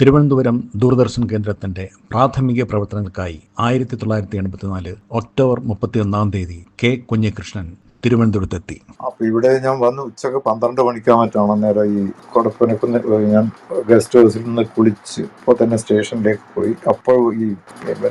തിരുവനന്തപുരം ദൂരദർശൻ കേന്ദ്രത്തിന്റെ പ്രാഥമിക പ്രവർത്തനങ്ങൾക്കായി ആയിരത്തി തൊള്ളായിരത്തി എൺപത്തിനാല് ഒക്ടോബർ മുപ്പത്തിയൊന്നാം തീയതി കെ കുഞ്ഞികൃഷ്ണൻ തിരുവനന്തപുരത്തെത്തി. അപ്പൊ ഇവിടെ ഞാൻ വന്ന് ഉച്ചയ്ക്ക് പന്ത്രണ്ട് മണിക്കാൻ മറ്റാണ് നേരം ഈ കൊടപ്പനക്കുന്ന് ഞാൻ ഗസ്റ്റ് ഹൗസിൽ നിന്ന് കുളിച്ച് ഇപ്പോൾ തന്നെ സ്റ്റേഷനിലേക്ക് പോയി. അപ്പോൾ ഈ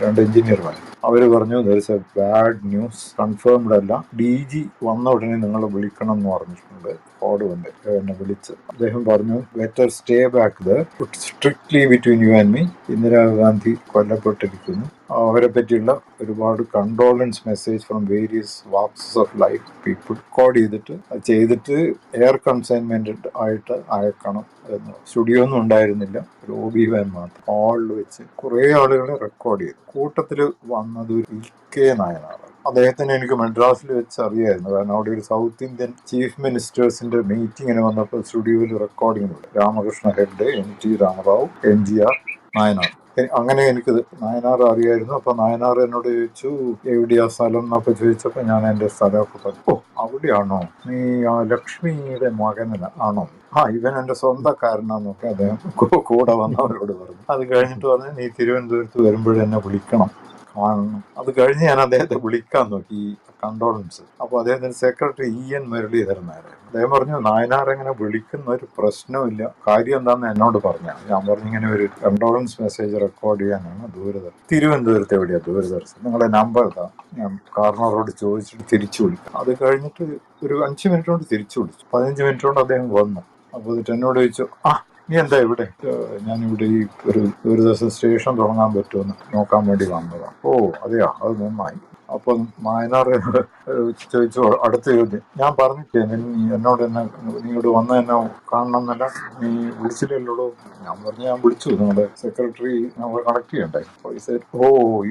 രണ്ട് എഞ്ചിനീയർമാർ അവർ പറഞ്ഞു there's a bad news confirmed അല്ല. ഡി ജി വന്ന ഉടനെ നിങ്ങൾ വിളിക്കണം എന്ന് പറഞ്ഞിട്ടുണ്ട്. കോഡ് വന്ന് എന്നെ വിളിച്ച്. അദ്ദേഹം പറഞ്ഞു better stay back the strictly between you and me Indira Gandhi കൊല്ലപ്പെട്ടിരിക്കുന്നു. അവരെ പറ്റിയുള്ള ഒരുപാട് condolence message from various walks of life people record ചെയ്തിട്ട് ചെയ്തിട്ട് എയർ കൺസൈൻമെന്റ് ആയിട്ട് അയക്കണം എന്ന്. സ്റ്റുഡിയോ ഒന്നും ഉണ്ടായിരുന്നില്ല. ഒരു ഒ ബി വാൻ മാത്രം. ഹാളിൽ വെച്ച് കുറേ ആളുകളെ റെക്കോർഡ് ചെയ്തു. കൂട്ടത്തിൽ വന്നത് ഒരു ഇ കെ നായനാണ്. അദ്ദേഹത്തിന് എനിക്ക് മദ്രാസിൽ വെച്ച് അറിയായിരുന്നു. കാരണം അവിടെ ഒരു സൗത്ത് ഇന്ത്യൻ ചീഫ് മിനിസ്റ്റേഴ്സിന്റെ മീറ്റിങ്ങിന് വന്നപ്പോൾ സ്റ്റുഡിയോയിൽ recording Ramakrishna Hegde M T Rama Rao M G R Nayanar അങ്ങനെ എനിക്ക് നായനാർ അറിയായിരുന്നു. അപ്പൊ നായനാർ എന്നോട് ചോദിച്ചു എവിടെയാ സ്ഥലം? എന്നൊക്കെ ചോദിച്ചപ്പോ ഞാൻ എന്റെ സ്ഥലമൊക്കെ പറഞ്ഞു. ഓ അവിടെയാണോ? നീ ആ ലക്ഷ്മിയുടെ മകനല്ല ആണോ? ആ ഇവൻ എന്റെ സ്വന്തക്കാരനാന്നൊക്കെ അദ്ദേഹം കൂടെ വന്നവരോട് പറഞ്ഞു. അത് കഴിഞ്ഞിട്ട് പറഞ്ഞു നീ തിരുവനന്തപുരത്ത് വരുമ്പോഴെന്നെ വിളിക്കണം. കാണണം അത് കഴിഞ്ഞ് ഞാൻ അദ്ദേഹത്തെ വിളിക്കാൻ നോക്കി. കണ്ടോളൻസ് അപ്പോൾ അദ്ദേഹത്തിന്റെ secretary E N Muraleedharan Nair അദ്ദേഹം പറഞ്ഞു നായനാർ എങ്ങനെ വിളിക്കുന്ന ഒരു പ്രശ്നമില്ല കാര്യം എന്താണെന്ന് എന്നോട് പറഞ്ഞു ഞാൻ പറഞ്ഞു ഇങ്ങനെ ഒരു കണ്ടോളൻസ് മെസ്സേജ് റെക്കോർഡ് ചെയ്യാനാണ് ദൂരദർശൻ. തിരുവനന്തപുരത്ത് എവിടെയാണ് ദൂരദർശൻ? നിങ്ങളുടെ നമ്പർ ഇതാ. ഞാൻ കാർണറോട് ചോദിച്ചിട്ട് തിരിച്ചു വിളിക്കാം. അത് കഴിഞ്ഞിട്ട് ഒരു അഞ്ച് മിനിറ്റ് കൊണ്ട് തിരിച്ചു വിളിച്ചു. പതിനഞ്ച് മിനിറ്റ് കൊണ്ട് അദ്ദേഹം വന്നു. അപ്പോൾ എന്നോട് ചോദിച്ചു ആ നീ എന്താ ഇവിടെ? ഞാൻ ഞാനിവിടെ ഈ ഒരു ഒരു ദിവസം സ്റ്റേഷൻ തുടങ്ങാൻ പറ്റുമെന്ന് നോക്കാൻ വേണ്ടി വന്നതാണ് ഓ അതെയാ? അത് നന്നായി. അപ്പം നായനാർ എന്നോട് ചോദിച്ചു അടുത്ത ചോദ്യം. ഞാൻ പറഞ്ഞിട്ടേ നീ എന്നോട് എന്നെ നീ ഇവിടെ വന്ന എന്നെ കാണണം എന്നല്ല നീ വിളിച്ചില്ലല്ലോ ഞാൻ പറഞ്ഞു ഞാൻ വിളിച്ചു. നിങ്ങളുടെ സെക്രട്ടറി നമ്മൾ കണക്ട് ചെയ്യണ്ടേ? ഓ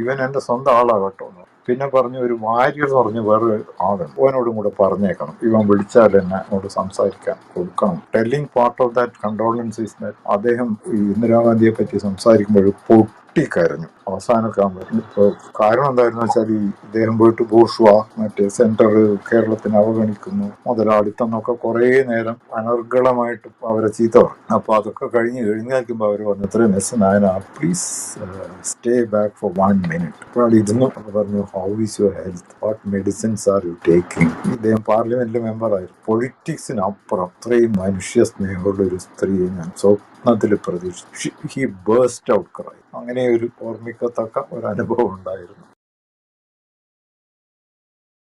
ഇവൻ എന്റെ സ്വന്തം ആളാ കേട്ടോ. എന്ന്." പിന്നെ പറഞ്ഞു ഒരു വാര്യർ എന്ന് പറഞ്ഞ് വേറൊരു ആളുണ്ട് ഓനോടും കൂടെ പറഞ്ഞേക്കണം. ഇവൻ വിളിച്ചാൽ എന്നെ അങ്ങോട്ട് സംസാരിക്കാൻ കൊടുക്കണം. Telling part of that condolence is that അദ്ദേഹം ഇന്ദിരാഗാന്ധിയെ പറ്റി സംസാരിക്കുമ്പോൾ പൊട്ടിക്കരഞ്ഞു. അവസാനമൊക്കെ ആകുമ്പോൾ കാരണം എന്തായിരുന്നു വെച്ചാൽ ഈ ഇദ്ദേഹം പോയിട്ട് ബോഷുവ മറ്റേ സെന്റർ കേരളത്തിന് അവഗണിക്കുന്നു മുതലാളിത്തം എന്നൊക്കെ കുറേ നേരം അനർഗളമായിട്ട് അവരെ ചീത്ത പറഞ്ഞു അപ്പോൾ അതൊക്കെ കഴിഞ്ഞ് എഴുന്നേൽക്കുമ്പോൾ അവർ പറഞ്ഞു ഇത്രയും നായന please stay back for one minute അപ്പോഴാണ് ഇരുന്നു പറഞ്ഞു how is your health what medicines are you taking ഇദ്ദേഹം പാർലമെന്റിലെ മെമ്പറായിരുന്നു പൊളിറ്റിക്സിനപ്പുറം അത്രയും മനുഷ്യ സ്നേഹമുള്ള ഒരു സ്ത്രീയെ ഞാൻ സ്വപ്നത്തിൽ പ്രതീക്ഷിച്ചു. ഹി ബേസ്റ്റ് ഔട്ട് ക്രൈ അങ്ങനെ ഒരു ഓർമ്മിക്കത്തക്ക ഒരു അനുഭവം ഉണ്ടായിരുന്നു.